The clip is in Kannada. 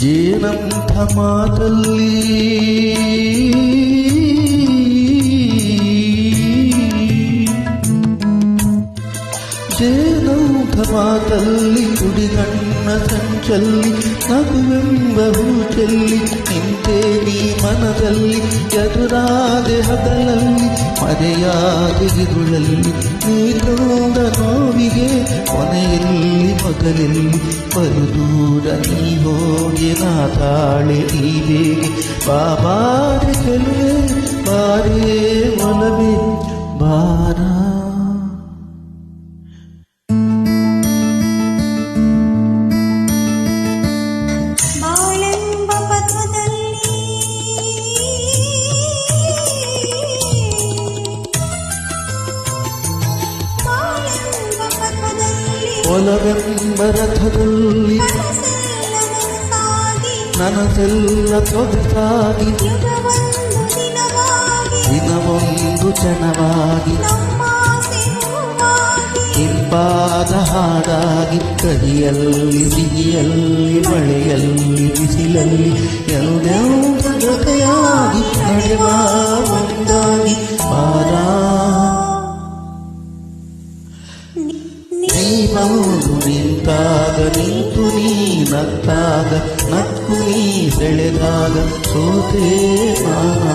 ಜೇನಂಥ ಮಾತಲ್ಲಿ ಜೇನಂಥ ಮಾತಲ್ಲಿ ಕುಡಿಗಣ್ಣ ಸಂಚಲ್ಲಿ ನಗುವೆಂಬ ಹೂಚಲ್ಲಿ ನಿಂತೆ ನೀ ಮನದಲ್ಲಿ ಎದುರಾದೆ ಹಗಲಲ್ಲಿ ಮರೆಯಾದೆ ಇರುಳಲ್ಲಿ ನೀಡೋದ ನೋವಿಗೆ ಕೊನೆಯಲ್ಲಿ ಮೊದಲಲ್ಲಿ ಬರುದೂರ ನೀ ಹೋಗಿ ನಾ ತಾಳೆ ಈ ಬೇಗೆ ಬಾಬಾರೆ ಚೆಲುವೆ ಬಾರೇ ಒಲವೇ ಬಾರ ಒಲವೆಂಬ ರಥದಲ್ಲಿ ನನಸೆಲ್ಲ ತೊಗಸಾಗಿ ದಿನವೊಂದು ಹೂವಾಗಿ ಇಂಪಾದ ಹಾಡಾಗಿ ಕಹಿಯಲ್ಲಿ ಸಿಹಿಯಲ್ಲಿ ಮಳೆಯಲ್ಲಿ ಬಿಸಿಲಲ್ಲಿ ಎಲ್ಲೆಲ್ಲ ಜೊತೆಯಾಗಿ ನಡೆವ ಒಂದಾಗಿ ಬಾರ ನಿಂತಾಗ ನಿಂತು ನೀ ನಕ್ಕಾಗ ನಕ್ಕು ನೀ ಸೆಳೆದಾಗ ಸೋತೆ ನಾನಾಗ